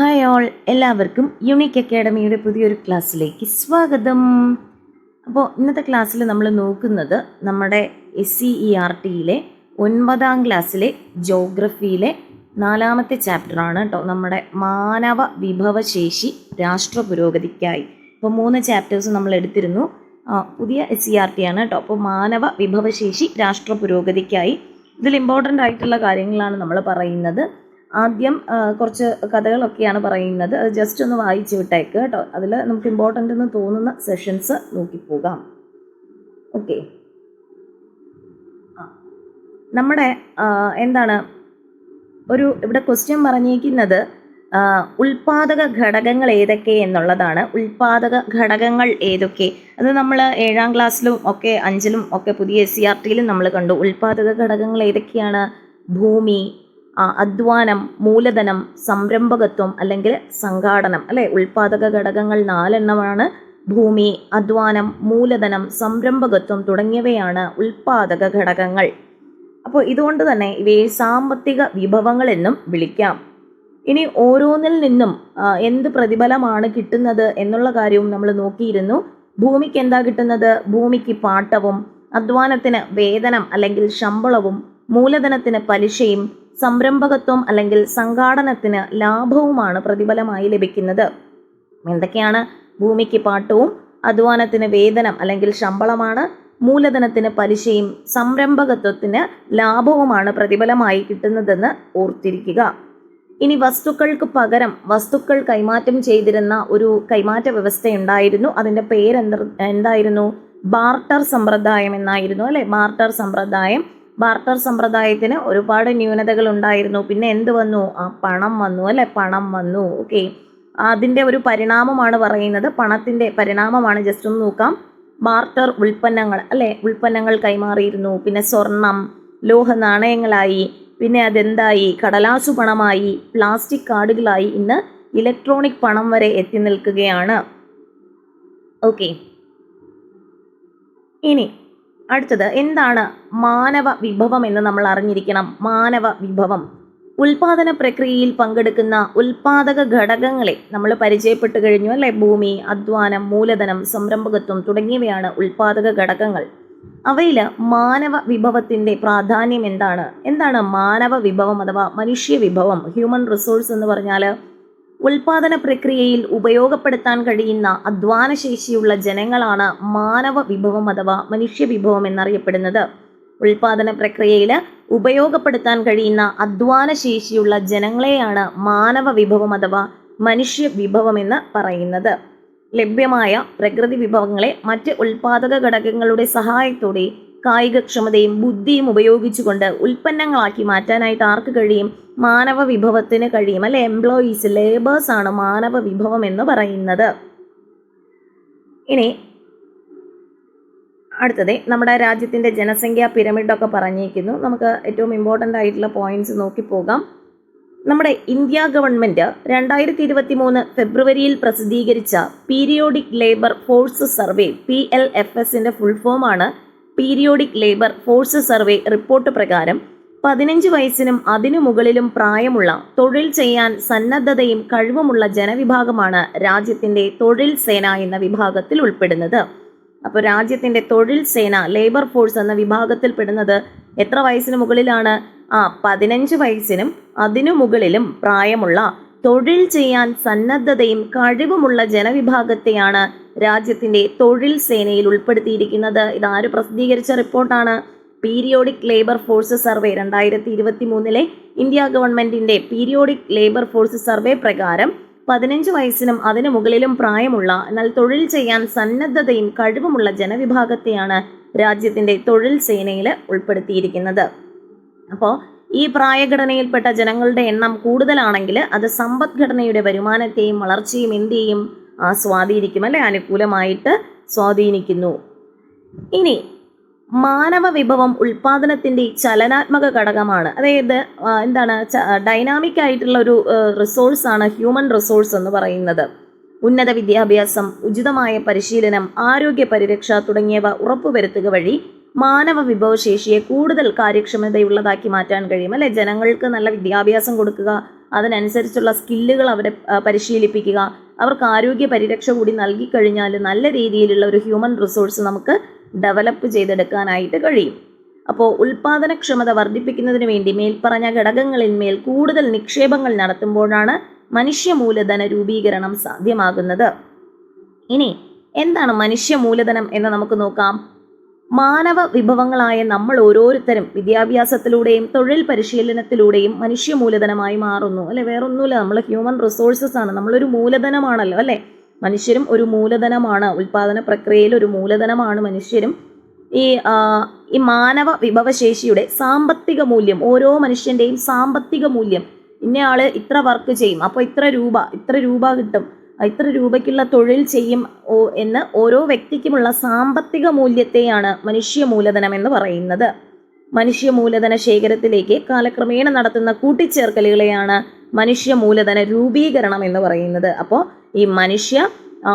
Hi all എല്ലാവർക്കും unique അക്കാഡമിയുടെ പുതിയൊരു ക്ലാസ്സിലേക്ക് സ്വാഗതം. അപ്പോൾ ഇന്നത്തെ ക്ലാസ്സിൽ നമ്മൾ നോക്കുന്നത് നമ്മുടെ എസ് സി ഇ ആർ ടിയിലെ ഒൻപതാം ക്ലാസ്സിലെ ജോഗ്രഫിയിലെ നാലാമത്തെ ചാപ്റ്ററാണ് കേട്ടോ നമ്മുടെ മാനവ വിഭവശേഷി രാഷ്ട്ര പുരോഗതിക്കായി. ഇപ്പോൾ മൂന്ന് ചാപ്റ്റേഴ്സ് നമ്മൾ എടുത്തിരുന്നു. പുതിയ എസ് സി ആർ ടി ആണ് കേട്ടോ അപ്പോൾ മാനവ വിഭവശേഷി രാഷ്ട്ര പുരോഗതിക്കായി. ഇതിൽ ഇമ്പോർട്ടന്റ് ആയിട്ടുള്ള കാര്യങ്ങളാണ് നമ്മൾ പറയുന്നത്. ആദ്യം കുറച്ച് കഥകളൊക്കെയാണ് പറയുന്നത്. അത് ജസ്റ്റ് ഒന്ന് വായിച്ചു വിട്ടേക്ക് കേട്ടോ. അതിൽ നമുക്ക് ഇമ്പോർട്ടന്റ് എന്ന് തോന്നുന്ന സെഷൻസ് നോക്കിപ്പോകാം ഓക്കെ നമ്മുടെ എന്താണ് ഒരു ഇവിടെ ക്വസ്റ്റ്യൻ പറഞ്ഞിരിക്കുന്നത് ഉൽപാദക ഘടകങ്ങൾ ഏതൊക്കെ എന്നുള്ളതാണ്. ഉൽപാദക ഘടകങ്ങൾ ഏതൊക്കെ? അത് നമ്മൾ ഏഴാം ക്ലാസ്സിലും ഒക്കെ അഞ്ചിലും ഒക്കെ പുതിയ എസ് സി ആർ ടിയിലും നമ്മൾ കണ്ടു. ഉൽപാദക ഘടകങ്ങൾ ഏതൊക്കെയാണ്? ഭൂമി അധ്വാനം മൂലധനം സംരംഭകത്വം അല്ലെങ്കിൽ സംഘാടനം അല്ലെ? ഉൽപാദക ഘടകങ്ങൾ നാലെണ്ണമാണ്. ഭൂമി അധ്വാനം മൂലധനം സംരംഭകത്വം തുടങ്ങിയവയാണ് ഉൽപാദക ഘടകങ്ങൾ. അപ്പോൾ ഇതുകൊണ്ട് തന്നെ ഇവയെ സാമ്പത്തിക വിഭവങ്ങൾ എന്നും വിളിക്കാം. ഇനി ഓരോന്നിൽ നിന്നും എന്ത് പ്രതിഫലമാണ് കിട്ടുന്നത് എന്നുള്ള കാര്യവും നമ്മൾ നോക്കിയിരുന്നു. ഭൂമിക്ക് എന്താ കിട്ടുന്നത്? ഭൂമിക്ക് പാട്ടവും അധ്വാനത്തിന് വേതനം അല്ലെങ്കിൽ ശമ്പളവും മൂലധനത്തിന് പലിശയും സംരംഭകത്വം അല്ലെങ്കിൽ സംഘാടനത്തിന് ലാഭവുമാണ് പ്രതിഫലമായി ലഭിക്കുന്നത്. എന്തൊക്കെയാണ്? ഭൂമിക്ക് പാട്ടവും അധ്വാനത്തിന് വേതനം അല്ലെങ്കിൽ ശമ്പളമാണ് മൂലധനത്തിന് പലിശയും സംരംഭകത്വത്തിന് ലാഭവുമാണ് പ്രതിഫലമായി കിട്ടുന്നതെന്ന് ഓർത്തിരിക്കുക. ഇനി വസ്തുക്കൾക്ക് പകരം വസ്തുക്കൾ കൈമാറ്റം ചെയ്തിരുന്ന ഒരു കൈമാറ്റ വ്യവസ്ഥയുണ്ടായിരുന്നു. അതിന്റെ പേരെന്ത എന്തായിരുന്നു? ബാർട്ടർ സമ്പ്രദായം എന്നായിരുന്നു അല്ലെ? ബാർട്ടർ സമ്പ്രദായം. ബാർട്ടർ സമ്പ്രദായത്തിന് ഒരുപാട് ന്യൂനതകൾ ഉണ്ടായിരുന്നു. പിന്നെ എന്ത് വന്നു? ആ പണം വന്നു അല്ലെ? പണം വന്നു. ഓക്കെ അതിന്റെ ഒരു പരിണാമമാണ് പറയുന്നത്. പണത്തിന്റെ പരിണാമമാണ്. ജസ്റ്റ് ഒന്ന് നോക്കാം. ബാർട്ടർ ഉൽപ്പന്നങ്ങൾ അല്ലെ? ഉൽപ്പന്നങ്ങൾ കൈമാറിയിരുന്നു. പിന്നെ സ്വർണം ലോഹ നാണയങ്ങളായി. പിന്നെ അതെന്തായി? കടലാസു പണമായി. പ്ലാസ്റ്റിക് കാർഡുകളായി ഇന്ന് ഇലക്ട്രോണിക് പണം വരെ എത്തി നിൽക്കുകയാണ്. ഓക്കെ ഇനി അടുത്തത് എന്താണ് മാനവ വിഭവം എന്ന് നമ്മൾ അറിഞ്ഞിരിക്കണം. മാനവ വിഭവം. ഉൽപാദന പ്രക്രിയയിൽ പങ്കെടുക്കുന്ന ഉൽപാദക ഘടകങ്ങളെ നമ്മൾ പരിചയപ്പെട്ടു കഴിഞ്ഞു അല്ലെ? ഭൂമി അധ്വാനം മൂലധനം സംരംഭകത്വം തുടങ്ങിയവയാണ് ഉൽപാദക ഘടകങ്ങൾ. അവയിൽ മാനവ വിഭവത്തിന്റെ പ്രാധാന്യം എന്താണ്? എന്താണ് മാനവ വിഭവം അഥവാ മനുഷ്യ വിഭവം? ഹ്യൂമൻ റിസോഴ്സ് എന്ന് പറഞ്ഞാൽ ഉൽപാദന പ്രക്രിയയിൽ ഉപയോഗപ്പെടുത്താൻ കഴിയുന്ന അധ്വാനശേഷിയുള്ള ജനങ്ങളാണ് മാനവ വിഭവം അഥവാ മനുഷ്യ വിഭവം എന്നറിയപ്പെടുന്നത്. ഉൽപാദന പ്രക്രിയയിൽ ഉപയോഗപ്പെടുത്താൻ കഴിയുന്ന അധ്വാനശേഷിയുള്ള ജനങ്ങളെയാണ് മാനവ വിഭവം അഥവാ മനുഷ്യ വിഭവം എന്ന് പറയുന്നത്. ലഭ്യമായ പ്രകൃതി വിഭവങ്ങളെ മറ്റ് ഉൽപാദക ഘടകങ്ങളുടെ സഹായത്തോടെ കായികക്ഷമതയും ബുദ്ധിയും ഉപയോഗിച്ചുകൊണ്ട് ഉൽപ്പന്നങ്ങളാക്കി മാറ്റാനായിട്ട് ആർക്ക് കഴിയും? മാനവ വിഭവത്തിന് കഴിയും. അല്ലെ? എംപ്ലോയീസ് ലേബേഴ്സ് ആണ് മാനവ വിഭവം എന്ന് പറയുന്നത്. ഇനി അടുത്തത് നമ്മുടെ രാജ്യത്തിന്റെ ജനസംഖ്യാ പിരമിഡൊക്കെ പറഞ്ഞിരിക്കുന്നു. നമുക്ക് ഏറ്റവും ഇമ്പോർട്ടന്റ് ആയിട്ടുള്ള പോയിന്റ്സ് നോക്കി പോകാം. നമ്മുടെ ഇന്ത്യ ഗവൺമെന്റ് രണ്ടായിരത്തി ഇരുപത്തി മൂന്ന് ഫെബ്രുവരിയിൽ പ്രസിദ്ധീകരിച്ച periodic labour force survey P L F എസിന്റെ ഫുൾ ഫോമാണ് periodic labour force survey report പ്രകാരം പതിനഞ്ച് വയസ്സിനും അതിനു മുകളിലും പ്രായമുള്ള തൊഴിൽ ചെയ്യാൻ സന്നദ്ധതയും കഴിവുമുള്ള ജനവിഭാഗമാണ് രാജ്യത്തിന്റെ തൊഴിൽ സേന എന്ന വിഭാഗത്തിൽ ഉൾപ്പെടുന്നത്. അപ്പോൾ രാജ്യത്തിന്റെ തൊഴിൽ സേന ലേബർ ഫോഴ്സ് എന്ന വിഭാഗത്തിൽ പെടുന്നത് എത്ര വയസ്സിന് മുകളിലാണ്? ആ പതിനഞ്ച് വയസ്സിനും അതിനു മുകളിലും പ്രായമുള്ള തൊഴിൽ ചെയ്യാൻ സന്നദ്ധതയും കഴിവുമുള്ള ജനവിഭാഗത്തെയാണ് രാജ്യത്തിന്റെ തൊഴിൽ സേനയിൽ ഉൾപ്പെടുത്തിയിരിക്കുന്നത്. ഇതാര് പ്രസിദ്ധീകരിച്ച റിപ്പോർട്ടാണ്? പീരിയോഡിക് ലേബർ ഫോഴ്സ് സർവേ രണ്ടായിരത്തി ഇരുപത്തി മൂന്നിലെ ഇന്ത്യ ഗവൺമെന്റിന്റെ പീരിയോഡിക് ലേബർ ഫോഴ്സ് സർവേ പ്രകാരം പതിനഞ്ച് വയസ്സിനും അതിനു മുകളിലും പ്രായമുള്ള എന്നാൽ തൊഴിൽ ചെയ്യാൻ സന്നദ്ധതയും കഴിവുമുള്ള ജനവിഭാഗത്തെയാണ് രാജ്യത്തിന്റെ തൊഴിൽ സേനയിൽ ഉൾപ്പെടുത്തിയിരിക്കുന്നത്. അപ്പോൾ ഈ പ്രായഘടനയിൽപ്പെട്ട ജനങ്ങളുടെ എണ്ണം കൂടുതലാണെങ്കിൽ അത് സമ്പദ്ഘടനയുടെ വരുമാനത്തെയും വളർച്ചയും എന്ത് ചെയ്യും ആ, സ്വാധീനിക്കും അല്ലെ? അനുകൂലമായിട്ട് സ്വാധീനിക്കുന്നു. ഇനി മാനവ വിഭവം ഉൽപാദനത്തിന്റെ ചലനാത്മക ഘടകമാണ്. അതായത് എന്താണ് ഡൈനാമിക് ആയിട്ടുള്ള ഒരു റിസോഴ്സ് ആണ് ഹ്യൂമൻ റിസോഴ്സ് എന്ന് പറയുന്നത്. ഉന്നത വിദ്യാഭ്യാസം ഉചിതമായ പരിശീലനം ആരോഗ്യ പരിരക്ഷ തുടങ്ങിയവ ഉറപ്പുവരുത്തുക വഴി മാനവ വിഭവശേഷിയെ കൂടുതൽ കാര്യക്ഷമതയുള്ളതാക്കി മാറ്റാൻ കഴിയും. അല്ലെ? ജനങ്ങൾക്ക് നല്ല വിദ്യാഭ്യാസം കൊടുക്കുക അതിനനുസരിച്ചുള്ള സ്കില്ലുകൾ അവരെ പരിശീലിപ്പിക്കുക. അവർക്ക് ആരോഗ്യ പരിരക്ഷ കൂടി നൽകിക്കഴിഞ്ഞാൽ നല്ല രീതിയിലുള്ള ഒരു ഹ്യൂമൻ റിസോഴ്സ് നമുക്ക് ഡെവലപ്പ് ചെയ്തെടുക്കാനായിട്ട് കഴിയും. അപ്പോൾ ഉൽപാദനക്ഷമത വർദ്ധിപ്പിക്കുന്നതിന് വേണ്ടി മേൽപ്പറഞ്ഞ ഘടകങ്ങളിന്മേൽ കൂടുതൽ നിക്ഷേപങ്ങൾ നടത്തുമ്പോഴാണ് മനുഷ്യ മൂലധന രൂപീകരണം സാധ്യമാകുന്നത്. ഇനി എന്താണ് മനുഷ്യ മൂലധനം എന്ന് നമുക്ക് നോക്കാം? മാനവ വിഭവങ്ങളായ നമ്മൾ ഓരോരുത്തരും വിദ്യാഭ്യാസത്തിലൂടെയും തൊഴിൽ പരിശീലനത്തിലൂടെയും മനുഷ്യ മൂലധനമായി മാറുന്നു. അല്ലെ? വേറൊന്നുമില്ല. നമ്മൾ ഹ്യൂമൻ റിസോഴ്സസ് ആണ്. നമ്മളൊരു മൂലധനമാണല്ലോ അല്ലേ? മനുഷ്യരും ഒരു മൂലധനമാണ്. ഉൽപാദന പ്രക്രിയയിൽ ഒരു മൂലധനമാണ് മനുഷ്യരും. ഈ ഈ മാനവ വിഭവശേഷിയുടെ സാമ്പത്തിക മൂല്യം ഓരോ മനുഷ്യന്റെയും സാമ്പത്തിക മൂല്യം ഇന്നയാൾ ഇത്ര വർക്ക് ചെയ്യും. അപ്പോൾ ഇത്ര രൂപ ഇത്ര രൂപ കിട്ടും. ഇത്ര രൂപയ്ക്കുള്ള തൊഴിൽ ചെയ്യും എന്ന് ഓരോ വ്യക്തിക്കുമുള്ള സാമ്പത്തിക മൂല്യത്തെയാണ് മനുഷ്യ മൂലധനം എന്ന് പറയുന്നത്. മനുഷ്യ മൂലധന ശേഖരത്തിലേക്ക് കാലക്രമേണ നടത്തുന്ന കൂട്ടിച്ചേർക്കലുകളെയാണ് മനുഷ്യ മൂലധന രൂപീകരണം എന്ന് പറയുന്നത്. അപ്പോൾ ഈ മനുഷ്യ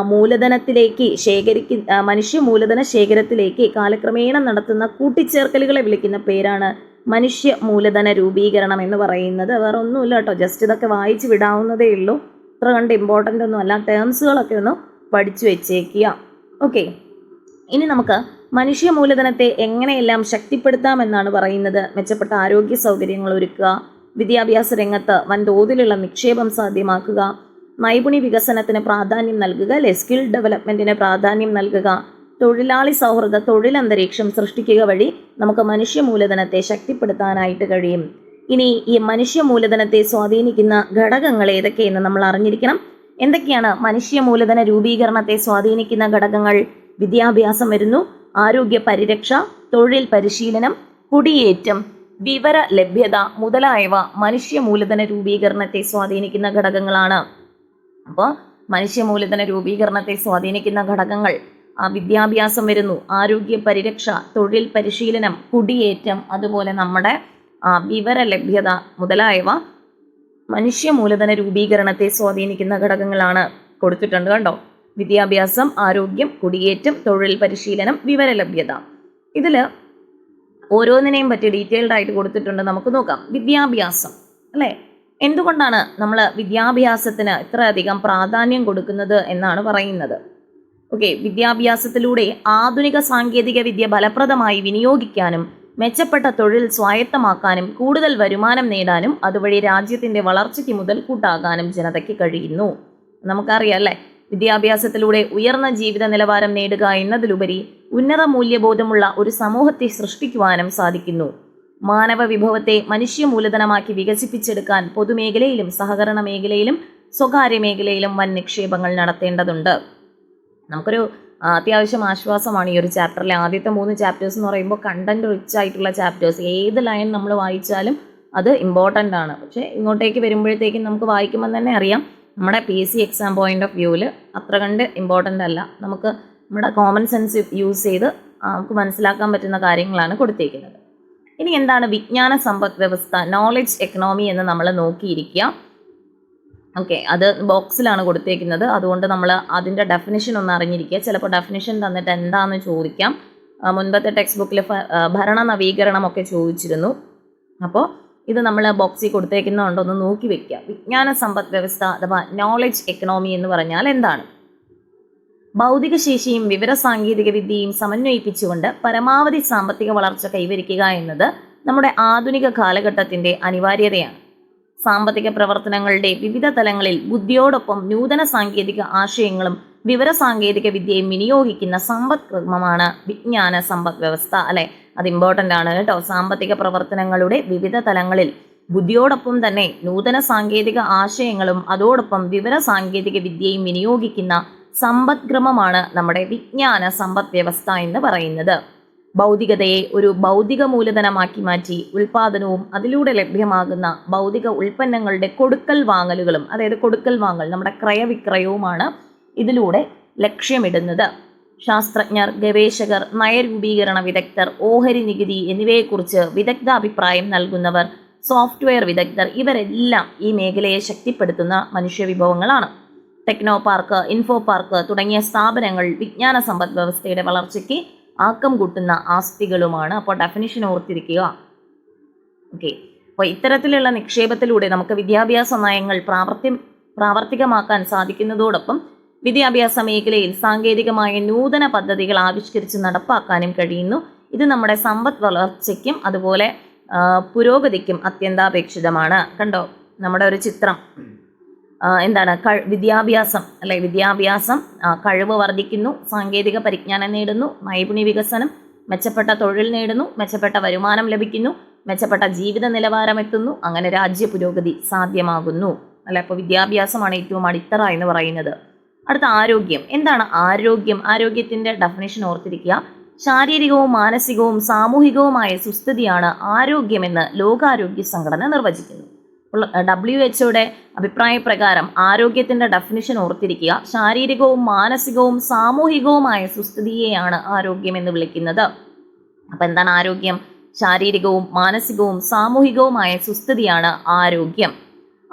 മൂലധനത്തിലേക്ക് ശേഖരിക്കുന്ന മനുഷ്യ മൂലധന ശേഖരത്തിലേക്ക് കാലക്രമേണ നടത്തുന്ന കൂട്ടിച്ചേർക്കലുകളെ വിളിക്കുന്ന പേരാണ് മനുഷ്യ മൂലധന രൂപീകരണം എന്ന് പറയുന്നത്. വേറെ ഒന്നുമില്ല കേട്ടോ. ജസ്റ്റ് ഇതൊക്കെ വായിച്ചു വിടാവുന്നതേ ഉള്ളൂ. ഇത്ര കണ്ട് ഇമ്പോർട്ടന്റ് ഒന്നും അല്ല. ടേംസുകളൊക്കെ ഒന്ന് പഠിച്ചു വെച്ചേക്കുക. ഓക്കെ ഇനി നമുക്ക് മനുഷ്യ മൂലധനത്തെ എങ്ങനെയെല്ലാം ശക്തിപ്പെടുത്താമെന്നാണ് പറയുന്നത്. മെച്ചപ്പെട്ട ആരോഗ്യ സൗകര്യങ്ങൾ ഒരുക്കുക വിദ്യാഭ്യാസ രംഗത്ത് വൻതോതിലുള്ള നിക്ഷേപം സാധ്യമാക്കുക നൈപുണി വികസനത്തിന് പ്രാധാന്യം നൽകുക അല്ലെ സ്കിൽ ഡെവലപ്മെന്റിന് പ്രാധാന്യം നൽകുക തൊഴിലാളി സൗഹൃദ തൊഴിലന്തരീക്ഷം സൃഷ്ടിക്കുക വഴി നമുക്ക് മനുഷ്യ മൂലധനത്തെ ശക്തിപ്പെടുത്താനായിട്ട് കഴിയും. ഇനി ഈ മനുഷ്യ മൂലധനത്തെ സ്വാധീനിക്കുന്ന ഘടകങ്ങൾ ഏതൊക്കെയെന്ന് നമ്മൾ അറിഞ്ഞിരിക്കണം. എന്തൊക്കെയാണ് മനുഷ്യ മൂലധന രൂപീകരണത്തെ സ്വാധീനിക്കുന്ന ഘടകങ്ങൾ? വിദ്യാഭ്യാസം വരുന്നു ആരോഗ്യ പരിരക്ഷ തൊഴിൽ പരിശീലനം കുടിയേറ്റം വിവര ലഭ്യത മുതലായവ മനുഷ്യ മൂലധന രൂപീകരണത്തെ സ്വാധീനിക്കുന്ന ഘടകങ്ങളാണ്. അപ്പോൾ മനുഷ്യ മൂലധന രൂപീകരണത്തെ സ്വാധീനിക്കുന്ന ഘടകങ്ങൾ ആ വിദ്യാഭ്യാസം വരുന്നു ആരോഗ്യ പരിരക്ഷ തൊഴിൽ പരിശീലനം കുടിയേറ്റം അതുപോലെ നമ്മുടെ വിവര ലഭ്യത മുതലായവ മനുഷ്യ മൂലധന രൂപീകരണത്തെ സ്വാധീനിക്കുന്ന ഘടകങ്ങളാണ് കൊടുത്തിട്ടുണ്ട് കണ്ടോ? വിദ്യാഭ്യാസം ആരോഗ്യം കുടിയേറ്റം തൊഴിൽ പരിശീലനം വിവര ലഭ്യത ഇതിൽ ഓരോന്നിനെയും പറ്റി ഡീറ്റെയിൽഡ് ആയിട്ട് കൊടുത്തിട്ടുണ്ട്. നമുക്ക് നോക്കാം. വിദ്യാഭ്യാസം അല്ലേ? എന്തുകൊണ്ടാണ് നമ്മൾ വിദ്യാഭ്യാസത്തിന് ഇത്രയധികം പ്രാധാന്യം കൊടുക്കുന്നത് എന്നാണ് പറയുന്നത്? ഓക്കെ വിദ്യാഭ്യാസത്തിലൂടെ ആധുനിക സാങ്കേതിക വിദ്യ ഫലപ്രദമായി വിനിയോഗിക്കാനും മെച്ചപ്പെട്ട തൊഴിൽ സ്വായത്തമാക്കാനും കൂടുതൽ വരുമാനം നേടാനും അതുവഴി രാജ്യത്തിന്റെ വളർച്ചയ്ക്ക് മുതൽ കൂട്ടാകാനും ജനതയ്ക്ക് കഴിയുന്നു. നമുക്കറിയാം അല്ലേ? വിദ്യാഭ്യാസത്തിലൂടെ ഉയർന്ന ജീവിത നിലവാരം നേടുക എന്നതിലുപരി ഉന്നത മൂല്യബോധമുള്ള ഒരു സമൂഹത്തെ സൃഷ്ടിക്കുവാനും സാധിക്കുന്നു. മാനവ വിഭവത്തെ മനുഷ്യ മൂലധനമാക്കി വികസിപ്പിച്ചെടുക്കാൻ പൊതുമേഖലയിലും സഹകരണ മേഖലയിലും സ്വകാര്യ മേഖലയിലും വൻ നിക്ഷേപങ്ങൾ നടത്തേണ്ടതുണ്ട്. നമുക്കൊരു അത്യാവശ്യം ആശ്വാസമാണ് ഈ ഒരു ചാപ്റ്ററിലെ ആദ്യത്തെ മൂന്ന് ചാപ്റ്റേഴ്സ് എന്ന് പറയുമ്പോൾ കണ്ടന്റ് റിച്ച് ആയിട്ടുള്ള ചാപ്റ്റേഴ്സ് ഏത് ലൈൻ നമ്മൾ വായിച്ചാലും അത് ഇമ്പോർട്ടന്റ് ആണ്. പക്ഷേ ഇങ്ങോട്ടേക്ക് വരുമ്പോഴത്തേക്കും നമുക്ക് വായിക്കുമ്പോൾ തന്നെ അറിയാം നമ്മുടെ P C exam point of വ്യൂവിൽ അത്ര കണ്ട് ഇമ്പോർട്ടന്റ് അല്ല. നമുക്ക് നമ്മുടെ കോമൺ സെൻസ് യൂസ് ചെയ്ത് നമുക്ക് മനസ്സിലാക്കാൻ പറ്റുന്ന കാര്യങ്ങളാണ് കൊടുത്തേക്കുന്നത്. ഇനി എന്താണ് വിജ്ഞാന സമ്പദ് വ്യവസ്ഥ നോളജ് എക്കണോമി എന്ന് നമ്മൾ നോക്കിയിരിക്കുക. ഓക്കെ അത് ബോക്സിലാണ് കൊടുത്തേക്കുന്നത്. അതുകൊണ്ട് നമ്മൾ അതിന്റെ ഡെഫിനിഷൻ ഒന്ന് അറിഞ്ഞിരിക്കുക. ചിലപ്പോൾ ഡെഫിനിഷൻ തന്നിട്ട് എന്താണെന്ന് ചോദിക്കാം. മുൻപത്തെ ടെക്സ്റ്റ് ബുക്കിൽ ഭരണ നവീകരണമൊക്കെ ചോദിച്ചിരുന്നു. അപ്പോൾ ഇത് നമ്മൾ ബോക്സിൽ കൊടുത്തേക്കുന്നതുകൊണ്ട് ഒന്ന് നോക്കി വെക്കുക. വിജ്ഞാന സമ്പദ് വ്യവസ്ഥ അഥവാ നോളജ് എക്കണോമി എന്ന് പറഞ്ഞാൽ എന്താണ്? ഭൗതിക ശേഷിയും വിവര സാങ്കേതിക വിദ്യയും സമന്വയിപ്പിച്ചുകൊണ്ട് പരമാവധി സാമ്പത്തിക വളർച്ച കൈവരിക്കുക എന്നത് നമ്മുടെ ആധുനിക കാലഘട്ടത്തിന്റെ അനിവാര്യതയാണ്. സാമ്പത്തിക പ്രവർത്തനങ്ങളുടെ വിവിധ തലങ്ങളിൽ ബുദ്ധിയോടൊപ്പം നൂതന സാങ്കേതിക ആശയങ്ങളും വിവര സാങ്കേതിക വിദ്യയും വിനിയോഗിക്കുന്ന സമ്പദ് ക്രമമാണ് വിജ്ഞാന സമ്പദ് വ്യവസ്ഥ അല്ലെ? അത് ഇമ്പോർട്ടന്റ് ആണ് കേട്ടോ. സാമ്പത്തിക പ്രവർത്തനങ്ങളുടെ വിവിധ തലങ്ങളിൽ ബുദ്ധിയോടൊപ്പം തന്നെ നൂതന സാങ്കേതിക ആശയങ്ങളും അതോടൊപ്പം വിവര സാങ്കേതിക വിദ്യയും വിനിയോഗിക്കുന്ന സമ്പദ്ക്രമമാണ് നമ്മുടെ വിജ്ഞാന സമ്പദ് വ്യവസ്ഥ എന്ന് പറയുന്നത്. ഭൗതികതയെ ഒരു ഭൗതിക മൂലധനമാക്കി മാറ്റി ഉൽപാദനവും അതിലൂടെ ലഭ്യമാകുന്ന ഭൗതിക ഉൽപ്പന്നങ്ങളുടെ കൊടുക്കൽ വാങ്ങലുകളും അതായത് കൊടുക്കൽ വാങ്ങൽ നമ്മുടെ ക്രയവിക്രയവുമാണ് ഇതിലൂടെ ലക്ഷ്യമിടുന്നത്. ശാസ്ത്രജ്ഞർ ഗവേഷകർ നയരൂപീകരണ വിദഗ്ധർ ഓഹരി നികുതി എന്നിവയെക്കുറിച്ച് വിദഗ്ധ അഭിപ്രായം നൽകുന്നവർ സോഫ്റ്റ്വെയർ വിദഗ്ധർ ഇവരെല്ലാം ഈ മേഖലയെ ശക്തിപ്പെടുത്തുന്ന മനുഷ്യവിഭവങ്ങളാണ്. ടെക്നോ പാർക്ക് ഇൻഫോ പാർക്ക് തുടങ്ങിയ സ്ഥാപനങ്ങൾ വിജ്ഞാന സമ്പദ് വ്യവസ്ഥയുടെ വളർച്ചയ്ക്ക് ആക്കം കൂട്ടുന്ന ആസ്തികളുമാണ്. അപ്പോൾ ഡെഫിനിഷൻ ഓർത്തിരിക്കുക. ഓക്കെ അപ്പോൾ ഇത്തരത്തിലുള്ള നിക്ഷേപത്തിലൂടെ നമുക്ക് വിദ്യാഭ്യാസ നയങ്ങൾ പ്രാവർത്തി പ്രാവർത്തികമാക്കാൻ സാധിക്കുന്നതോടൊപ്പം വിദ്യാഭ്യാസ മേഖലയിൽ സാങ്കേതികമായ നൂതന പദ്ധതികൾ ആവിഷ്കരിച്ച് നടപ്പാക്കാനും കഴിയുന്നു. ഇത് നമ്മുടെ സമ്പദ് വളർച്ചയ്ക്കും അതുപോലെ പുരോഗതിക്കും അത്യന്താപേക്ഷിതമാണ്. കണ്ടോ? നമ്മുടെ ഒരു ചിത്രം. എന്താണ്? കഴി വിദ്യാഭ്യാസം അല്ലെ? വിദ്യാഭ്യാസം കഴിവ് വർദ്ധിക്കുന്നു സാങ്കേതിക പരിജ്ഞാനം നേടുന്നു നൈപുണ്യ വികസനം മെച്ചപ്പെട്ട തൊഴിൽ നേടുന്നു മെച്ചപ്പെട്ട വരുമാനം ലഭിക്കുന്നു മെച്ചപ്പെട്ട ജീവിത നിലവാരം എത്തുന്നു അങ്ങനെ രാജ്യ പുരോഗതി സാധ്യമാകുന്നു അല്ലെ? അപ്പോൾ വിദ്യാഭ്യാസമാണ് ഏറ്റവും അടിത്തറ എന്ന് പറയുന്നത്. അടുത്ത ആരോഗ്യം. എന്താണ് ആരോഗ്യം? ആരോഗ്യത്തിന്റെ ഡെഫിനേഷൻ ഓർത്തിരിക്കുക. ശാരീരികവും മാനസികവും സാമൂഹികവുമായ സുസ്ഥിതിയാണ് ആരോഗ്യമെന്ന് ലോകാരോഗ്യ സംഘടന നിർവചിക്കുന്നു. ഡബ്ല്യു എച്ച്ഒയുടെ അഭിപ്രായ പ്രകാരം ആരോഗ്യത്തിന്റെ ഡെഫിനിഷൻ ഓർത്തിരിക്കുക. ശാരീരികവും മാനസികവും സാമൂഹികവുമായ സുസ്ഥിതിയെയാണ് ആരോഗ്യം എന്ന് വിളിക്കുന്നത്. അപ്പൊ എന്താണ് ആരോഗ്യം? ശാരീരികവും മാനസികവും സാമൂഹികവുമായ സുസ്ഥിതിയാണ് ആരോഗ്യം.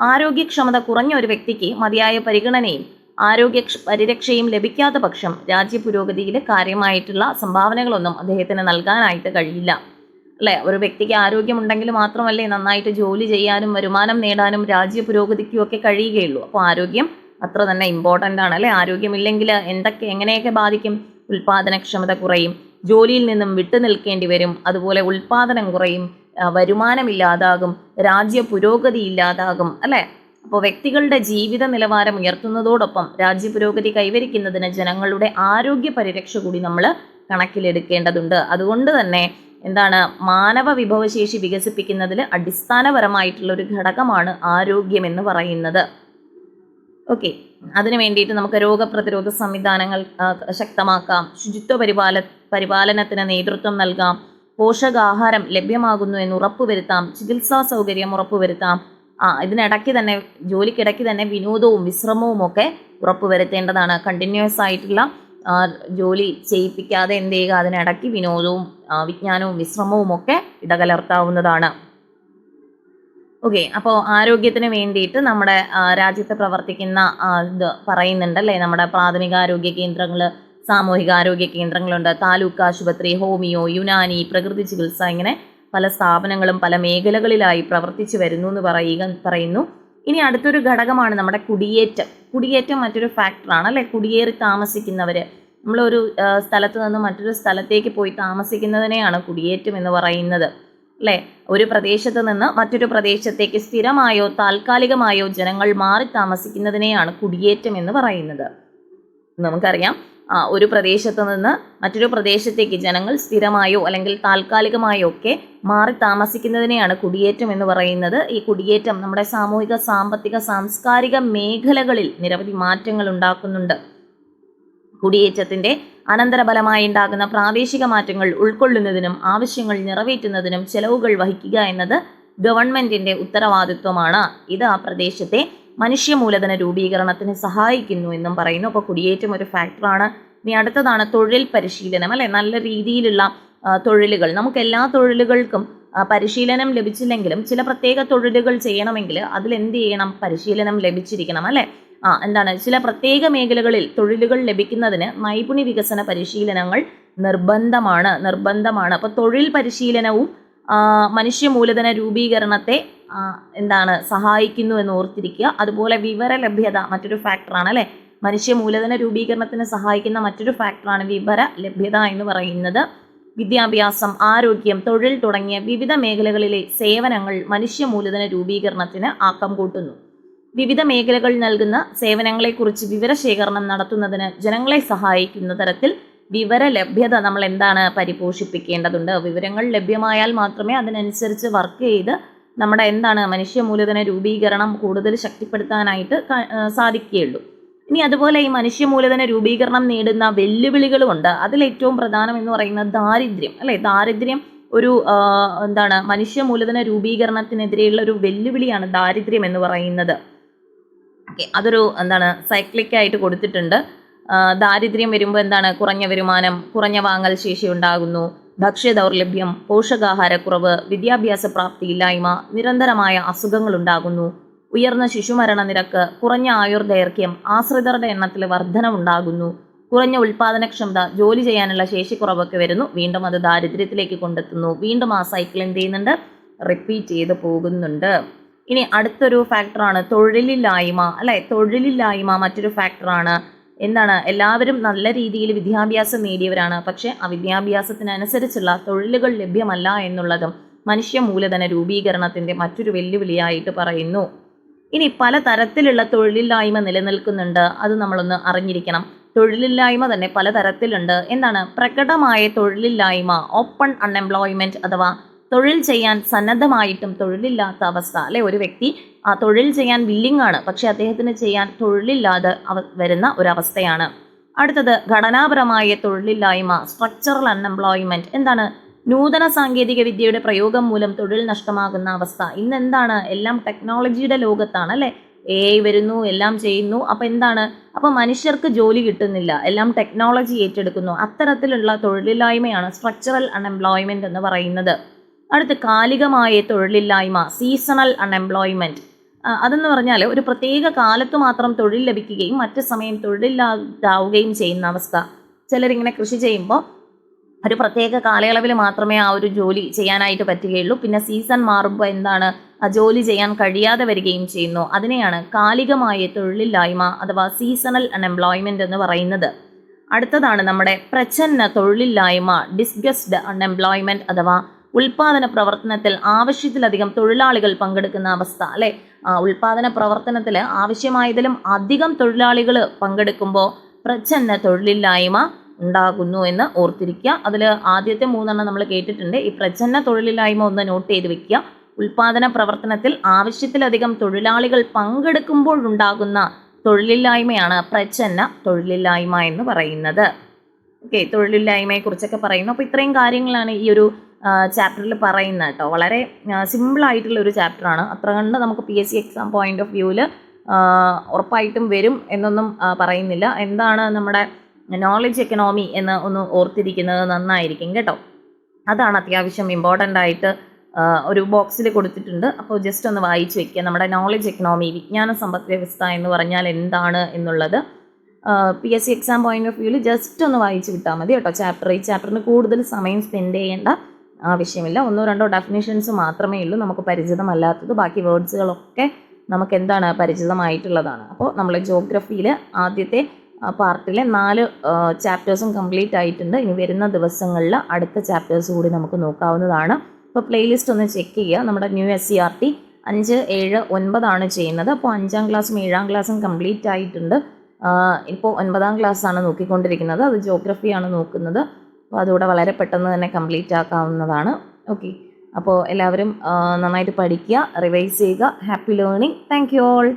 ആരോഗ്യക്ഷമത കുറഞ്ഞ ഒരു വ്യക്തിക്ക് മതിയായ പരിഗണനയും ആരോഗ്യ ക്ഷ- പരിരക്ഷയും ലഭിക്കാത്ത പക്ഷം രാജ്യ പുരോഗതിയിൽ കാര്യമായിട്ടുള്ള സംഭാവനകളൊന്നും അദ്ദേഹത്തിന് നൽകാനായിട്ട് കഴിയില്ല. അല്ലെ? ഒരു വ്യക്തിക്ക് ആരോഗ്യമുണ്ടെങ്കിൽ മാത്രമല്ലേ നന്നായിട്ട് ജോലി ചെയ്യാനും വരുമാനം നേടാനും രാജ്യ പുരോഗതിക്കും ഒക്കെ കഴിയുകയുള്ളൂ. അപ്പോൾ ആരോഗ്യം അത്ര തന്നെ ഇമ്പോർട്ടന്റ് ആണ് അല്ലെ? ആരോഗ്യമില്ലെങ്കിൽ എന്തൊക്കെ എങ്ങനെയൊക്കെ ബാധിക്കും? ഉൽപാദനക്ഷമത കുറയും ജോലിയിൽ നിന്നും വിട്ടു നിൽക്കേണ്ടി വരും അതുപോലെ ഉൽപാദനം കുറയും വരുമാനം വരുമാനമില്ലാതാകും രാജ്യ പുരോഗതി ഇല്ലാതാകും അല്ലെ? അപ്പോൾ വ്യക്തികളുടെ ജീവിത നിലവാരം ഉയർത്തുന്നതോടൊപ്പം രാജ്യ പുരോഗതി കൈവരിക്കുന്നതിന് ജനങ്ങളുടെ ആരോഗ്യ പരിരക്ഷ കൂടി നമ്മൾ കണക്കിലെടുക്കേണ്ടതുണ്ട്. അതുകൊണ്ട് തന്നെ എന്താണ് മാനവ വിഭവശേഷി വികസിപ്പിക്കുന്നതിൽ അടിസ്ഥാനപരമായിട്ടുള്ള ഒരു ഘടകമാണ് ആരോഗ്യം എന്ന് പറയുന്നത്. ഓക്കെ. അതിനു വേണ്ടിയിട്ട് നമുക്ക് രോഗപ്രതിരോധ സംവിധാനങ്ങൾ ശക്തമാക്കാം. ശുചിത്വ പരിപാല പരിപാലനത്തിന് നേതൃത്വം നൽകാം. പോഷകാഹാരം ലഭ്യമാകുന്നു എന്ന് ഉറപ്പുവരുത്താം. ചികിത്സാ സൗകര്യം ഉറപ്പുവരുത്താം. ആ ഇതിനിടയ്ക്ക് തന്നെ ജോലിക്കിടയ്ക്ക് തന്നെ വിനോദവും വിശ്രമവും ഒക്കെ ഉറപ്പുവരുത്തേണ്ടതാണ്. കണ്ടിന്യൂസ് ആയിട്ടുള്ള ജോലി ചെയ്യിപ്പിക്കാതെ എന്ത് ചെയ്യുക? അതിനിടയ്ക്ക് വിനോദവും വിജ്ഞാനവും വിശ്രമവും ഒക്കെ ഇടകലർത്താവുന്നതാണ്. ഓക്കെ അപ്പോൾ ആരോഗ്യത്തിന് വേണ്ടിയിട്ട് നമ്മുടെ രാജ്യത്ത് പ്രവർത്തിക്കുന്ന ഇത് പറയുന്നുണ്ട് അല്ലേ? നമ്മുടെ പ്രാഥമിക ആരോഗ്യ കേന്ദ്രങ്ങൾ സാമൂഹിക ആരോഗ്യ കേന്ദ്രങ്ങളുണ്ട്. താലൂക്ക് ആശുപത്രി ഹോമിയോ യുനാനി പ്രകൃതി ചികിത്സ ഇങ്ങനെ പല സ്ഥാപനങ്ങളും പല മേഖലകളിലായി പ്രവർത്തിച്ചു വരുന്നു എന്ന് പറയുക പറയുന്നു. ഇനി അടുത്തൊരു ഘടകമാണ് നമ്മുടെ കുടിയേറ്റം. കുടിയേറ്റം മറ്റൊരു ഫാക്ടറാണ് അല്ലെ? കുടിയേറി താമസിക്കുന്നവർ നമ്മളൊരു സ്ഥലത്ത് നിന്ന് മറ്റൊരു സ്ഥലത്തേക്ക് പോയി താമസിക്കുന്നതിനെയാണ് കുടിയേറ്റം എന്ന് പറയുന്നത്. അല്ലേ? ഒരു പ്രദേശത്ത് നിന്ന് മറ്റൊരു പ്രദേശത്തേക്ക് സ്ഥിരമായോ താൽക്കാലികമായോ ജനങ്ങൾ മാറി താമസിക്കുന്നതിനെയാണ് കുടിയേറ്റം എന്ന് പറയുന്നത്. നമുക്കറിയാം. ഒരു പ്രദേശത്ത് നിന്ന് മറ്റൊരു പ്രദേശത്തേക്ക് ജനങ്ങൾ സ്ഥിരമായോ അല്ലെങ്കിൽ താൽക്കാലികമായോ ഒക്കെ മാറി താമസിക്കുന്നതിനെയാണ് കുടിയേറ്റം എന്ന് പറയുന്നത്. ഈ കുടിയേറ്റം നമ്മുടെ സാമൂഹിക സാമ്പത്തിക സാംസ്കാരിക മേഖലകളിൽ നിരവധി മാറ്റങ്ങൾ ഉണ്ടാക്കുന്നുണ്ട്. കുടിയേറ്റത്തിന്റെ അനന്തരഫലമായി ഉണ്ടാകുന്ന പ്രാദേശിക മാറ്റങ്ങൾ ഉൾക്കൊള്ളുന്നതിനും ആവശ്യങ്ങൾ നിറവേറ്റുന്നതിനും ചെലവുകൾ വഹിക്കുക എന്നത് ഗവൺമെന്റിന്റെ ഉത്തരവാദിത്വമാണ്. ഇത് ആ പ്രദേശത്തെ മനുഷ്യ മൂലധന രൂപീകരണത്തിന് സഹായിക്കുന്നു എന്നും പറയുന്നു. അപ്പോൾ കുടിയേറ്റം ഒരു ഫാക്ടറാണ്. ഇനി അടുത്തതാണ് തൊഴിൽ പരിശീലനം അല്ലെ? നല്ല രീതിയിലുള്ള തൊഴിലുകൾ. നമുക്ക് എല്ലാ തൊഴിലുകൾക്കും പരിശീലനം ലഭിച്ചില്ലെങ്കിലും ചില പ്രത്യേക തൊഴിലുകൾ ചെയ്യണമെങ്കിൽ അതിൽ എന്ത് ചെയ്യണം? പരിശീലനം ലഭിച്ചിരിക്കണം അല്ലേ? ആ എന്താണ്? ചില പ്രത്യേക മേഖലകളിൽ തൊഴിലുകൾ ലഭിക്കുന്നതിന് നൈപുണ്യ വികസന പരിശീലനങ്ങൾ നിർബന്ധമാണ് നിർബന്ധമാണ്. അപ്പോൾ തൊഴിൽ പരിശീലനവും മനുഷ്യ മൂലധന രൂപീകരണത്തെ എന്താണ് സഹായിക്കുന്നു എന്ന് ഓർത്തിരിക്കുക. അതുപോലെ വിവര ലഭ്യത മറ്റൊരു ഫാക്ടറാണ് അല്ലേ? മനുഷ്യ മൂലധന രൂപീകരണത്തിന് സഹായിക്കുന്ന മറ്റൊരു ഫാക്ടറാണ് വിവര ലഭ്യത എന്ന് പറയുന്നത്. വിദ്യാഭ്യാസം ആരോഗ്യം തൊഴിൽ തുടങ്ങിയ വിവിധ മേഖലകളിലെ സേവനങ്ങൾ മനുഷ്യ മൂലധന രൂപീകരണത്തിന് ആക്കം കൂട്ടുന്നു. വിവിധ മേഖലകൾ നൽകുന്ന സേവനങ്ങളെക്കുറിച്ച് വിവരശേഖരണം നടത്തുന്നതിന് ജനങ്ങളെ സഹായിക്കുന്ന തരത്തിൽ വിവര ലഭ്യത നമ്മൾ എന്താണ് പരിപോഷിപ്പിക്കേണ്ടതുണ്ട്? വിവരങ്ങൾ ലഭ്യമായാൽ മാത്രമേ അതിനനുസരിച്ച് വർക്ക് ചെയ്ത് നമ്മുടെ എന്താണ് മനുഷ്യ മൂലധന രൂപീകരണം കൂടുതൽ ശക്തിപ്പെടുത്താനായിട്ട് സാധിക്കുകയുള്ളൂ. ഇനി അതുപോലെ ഈ മനുഷ്യ മൂലധന രൂപീകരണം നേടുന്ന വെല്ലുവിളികളുമുണ്ട് അതിലേറ്റവും പ്രധാനം എന്ന് പറയുന്നത് ദാരിദ്ര്യം. അല്ലേ? ദാരിദ്ര്യം ഒരു എന്താണ് മനുഷ്യ മൂലധന രൂപീകരണത്തിനെതിരെയുള്ള ഒരു വെല്ലുവിളിയാണ് ദാരിദ്ര്യം എന്ന് പറയുന്നത്. ഓക്കെ. അതൊരു എന്താണ് സൈക്ലിക്കായിട്ട് കൊടുത്തിട്ടുണ്ട്. ദാരിദ്ര്യം വരുമ്പോൾ എന്താണ്? കുറഞ്ഞ വരുമാനം കുറഞ്ഞ വാങ്ങൽ ശേഷി ഉണ്ടാകുന്നു. ഭക്ഷ്യ ദൗർലഭ്യം പോഷകാഹാരക്കുറവ് വിദ്യാഭ്യാസ പ്രാപ്തിയില്ലായ്മ നിരന്തരമായ അസുഖങ്ങൾ ഉണ്ടാകുന്നു. ഉയർന്ന ശിശുമരണ നിരക്ക് കുറഞ്ഞ ആയുർദൈർഘ്യം ആശ്രിതരുടെ എണ്ണത്തിൽ വർധനമുണ്ടാകുന്നു കുറഞ്ഞ ഉൽപാദനക്ഷമത ജോലി ചെയ്യാനുള്ള ശേഷി കുറവൊക്കെ വരുന്നു. വീണ്ടും അത് ദാരിദ്ര്യത്തിലേക്ക് കൊണ്ടെത്തുന്നു. വീണ്ടും ആ സൈക്കിൾ എന്ത് ചെയ്യുന്നുണ്ട്? റിപ്പീറ്റ് ചെയ്ത് പോകുന്നുണ്ട്. ഇനി അടുത്തൊരു ഫാക്ടറാണ് തൊഴിലില്ലായ്മ. അല്ലെ? തൊഴിലില്ലായ്മ മറ്റൊരു ഫാക്ടറാണ് എന്താണ്? എല്ലാവരും നല്ല രീതിയിൽ വിദ്യാഭ്യാസം നേടിയവരാണ്. പക്ഷേ ആ വിദ്യാഭ്യാസത്തിനനുസരിച്ചുള്ള തൊഴിലുകൾ ലഭ്യമല്ല എന്നുള്ളതും മനുഷ്യ മൂലധന രൂപീകരണത്തിന്റെ മറ്റൊരു വെല്ലുവിളിയായിട്ട് പറയുന്നു. ഇനി പല തരത്തിലുള്ള തൊഴിലില്ലായ്മ നിലനിൽക്കുന്നുണ്ട്. അത് നമ്മളൊന്ന് അറിഞ്ഞിരിക്കണം. തൊഴിലില്ലായ്മ തന്നെ പലതരത്തിലുണ്ട് എന്താണ്? പ്രകടമായ തൊഴിലില്ലായ്മ ഓപ്പൺ അൺഎംപ്ലോയ്മെന്റ് അഥവാ തൊഴിൽ ചെയ്യാൻ സന്നദ്ധമായിട്ടും തൊഴിലില്ലാത്ത അവസ്ഥ. അല്ലെ? ഒരു വ്യക്തി ആ തൊഴിൽ ചെയ്യാൻ വില്ലിംഗ് ആണ്. പക്ഷെ അദ്ദേഹത്തിന് ചെയ്യാൻ തൊഴിലില്ലാതെ വരുന്ന ഒരവസ്ഥയാണ്. അടുത്തത് ഘടനാപരമായ തൊഴിലില്ലായ്മ സ്ട്രക്ചറൽ അൺഎംപ്ലോയ്മെന്റ് എന്താണ്? നൂതന സാങ്കേതിക വിദ്യയുടെ പ്രയോഗം മൂലം തൊഴിൽ നഷ്ടമാകുന്ന അവസ്ഥ. ഇന്ന് എന്താണ്? എല്ലാം ടെക്നോളജിയുടെ ലോകത്താണ് അല്ലെ? എ ഐ വരുന്നു എല്ലാം ചെയ്യുന്നു. അപ്പം എന്താണ്? അപ്പം മനുഷ്യർക്ക് ജോലി കിട്ടുന്നില്ല. എല്ലാം ടെക്നോളജി ഏറ്റെടുക്കുന്നു. അത്തരത്തിലുള്ള തൊഴിലില്ലായ്മയാണ് സ്ട്രക്ചറൽ അൺഎംപ്ലോയ്മെന്റ് എന്ന് പറയുന്നത്. അടുത്ത് കാലികമായ തൊഴിലില്ലായ്മ സീസണൽ അൺഎംപ്ലോയ്മെന്റ് അതെന്ന് പറഞ്ഞാൽ ഒരു പ്രത്യേക കാലത്ത് മാത്രം തൊഴിൽ ലഭിക്കുകയും മറ്റ് സമയം തൊഴിലില്ലാതാവുകയും ചെയ്യുന്ന അവസ്ഥ. ചിലരിങ്ങനെ കൃഷി ചെയ്യുമ്പോൾ ഒരു പ്രത്യേക കാലയളവിൽ മാത്രമേ ആ ഒരു ജോലി ചെയ്യാനായിട്ട് പറ്റുകയുള്ളൂ. പിന്നെ സീസൺ മാറുമ്പോൾ എന്താണ്? ആ ജോലി ചെയ്യാൻ കഴിയാതെ വരികയും ചെയ്യുന്നു. അതിനെയാണ് കാലികമായ തൊഴിലില്ലായ്മ അഥവാ സീസണൽ അൺഎംപ്ലോയ്മെന്റ് എന്ന് പറയുന്നത്. അടുത്തതാണ് നമ്മുടെ പ്രച്ഛന്ന തൊഴിലില്ലായ്മ ഡിസ്ഗസ്ഡ് അൺഎംപ്ലോയ്മെന്റ് അഥവാ ഉൽപാദന പ്രവർത്തനത്തിൽ ആവശ്യത്തിലധികം തൊഴിലാളികൾ പങ്കെടുക്കുന്ന അവസ്ഥ അല്ലെ? ഉൽപാദന പ്രവർത്തനത്തിൽ ആവശ്യമായതിലും അധികം തൊഴിലാളികൾ പങ്കെടുക്കുമ്പോൾ പ്രച്ഛന്ന തൊഴിലില്ലായ്മ ഉണ്ടാകുന്നു എന്ന് ഓർത്തിരിക്കുക. അതിൽ ആദ്യത്തെ മൂന്നെണ്ണം നമ്മൾ കേട്ടിട്ടുണ്ട്. ഈ പ്രച്ഛന്ന തൊഴിലില്ലായ്മ ഒന്ന് നോട്ട് ചെയ്ത് വെക്കുക. ഉൽപാദന പ്രവർത്തനത്തിൽ ആവശ്യത്തിലധികം തൊഴിലാളികൾ പങ്കെടുക്കുമ്പോൾ ഉണ്ടാകുന്ന തൊഴിലില്ലായ്മയാണ് പ്രച്ഛന്ന തൊഴിലില്ലായ്മ എന്ന് പറയുന്നത്. ഓക്കെ തൊഴിലില്ലായ്മയെക്കുറിച്ചൊക്കെ പറയുന്നു. അപ്പോൾ ഇത്രയും കാര്യങ്ങളാണ് ഈ ഒരു ചാപ്റ്ററിൽ പറയുന്ന കേട്ടോ. വളരെ സിമ്പിളായിട്ടുള്ള ഒരു ചാപ്റ്ററാണ് അത്ര കണ്ട് നമുക്ക് P S C exam point of വ്യൂവിൽ ഉറപ്പായിട്ടും വരും എന്നൊന്നും പറയുന്നില്ല. എന്താണ് നമ്മുടെ നോളജ് എക്കണോമി എന്ന് ഒന്ന് ഓർത്തിരിക്കുന്നത് നന്നായിരിക്കും കേട്ടോ. അതാണ് അത്യാവശ്യം ഇമ്പോർട്ടന്റ് ആയിട്ട് ഒരു ബോക്സിൽ കൊടുത്തിട്ടുണ്ട്. അപ്പോൾ ജസ്റ്റ് ഒന്ന് വായിച്ചു വെക്കുക. നമ്മുടെ നോളജ് എക്കണോമി വിജ്ഞാന സമ്പദ് വ്യവസ്ഥ എന്ന് പറഞ്ഞാൽ എന്താണ് എന്നുള്ളത്. P S C exam point of വ്യൂവിൽ ജസ്റ്റ് ഒന്ന് വായിച്ചു വിട്ടാൽ മതി കേട്ടോ. ചാപ്റ്റർ ഈ ചാപ്റ്ററിന് കൂടുതൽ സമയം സ്പെൻഡ് ചെയ്യേണ്ട ആവശ്യമില്ല. ഒന്നോ രണ്ടോ ഡെഫിനേഷൻസ് മാത്രമേ ഉള്ളൂ. നമുക്ക് പരിചിതമല്ലാത്തത്. ബാക്കി വേർഡ്സുകളൊക്കെ നമുക്ക് എന്താണ് പരിചിതമായിട്ടുള്ളതാണ്. അപ്പോൾ നമ്മൾ ജോഗ്രഫിയിൽ ആദ്യത്തെ പാർട്ടിലെ നാല് ചാപ്റ്റേഴ്സും കംപ്ലീറ്റ് ആയിട്ടുണ്ട്. ഇനി വരുന്ന ദിവസങ്ങളിൽ അടുത്ത ചാപ്റ്റേഴ്സ് കൂടി നമുക്ക് നോക്കാവുന്നതാണ്. അപ്പോൾ പ്ലേലിസ്റ്റ് ഒന്ന് ചെക്ക് ചെയ്യുക. നമ്മുടെ new S C R T അഞ്ച് ഏഴ് ഒൻപതാണ് ചെയ്യുന്നത്. അപ്പോൾ അഞ്ചാം ക്ലാസ്സും ഏഴാം ക്ലാസ്സും കംപ്ലീറ്റ് ആയിട്ടുണ്ട്. ഇപ്പോൾ ഒൻപതാം ക്ലാസ്സാണ് നോക്കിക്കൊണ്ടിരിക്കുന്നത്. അത് ജോഗ്രഫിയാണ് നോക്കുന്നത്. അപ്പോൾ അതുകൂടെ വളരെ പെട്ടെന്ന് തന്നെ കംപ്ലീറ്റ് ആക്കാവുന്നതാണ്. ഓക്കെ. അപ്പോൾ എല്ലാവരും നന്നായിട്ട് പഠിക്കുക റിവൈസ് ചെയ്യുക. Happy learning. Thank you all.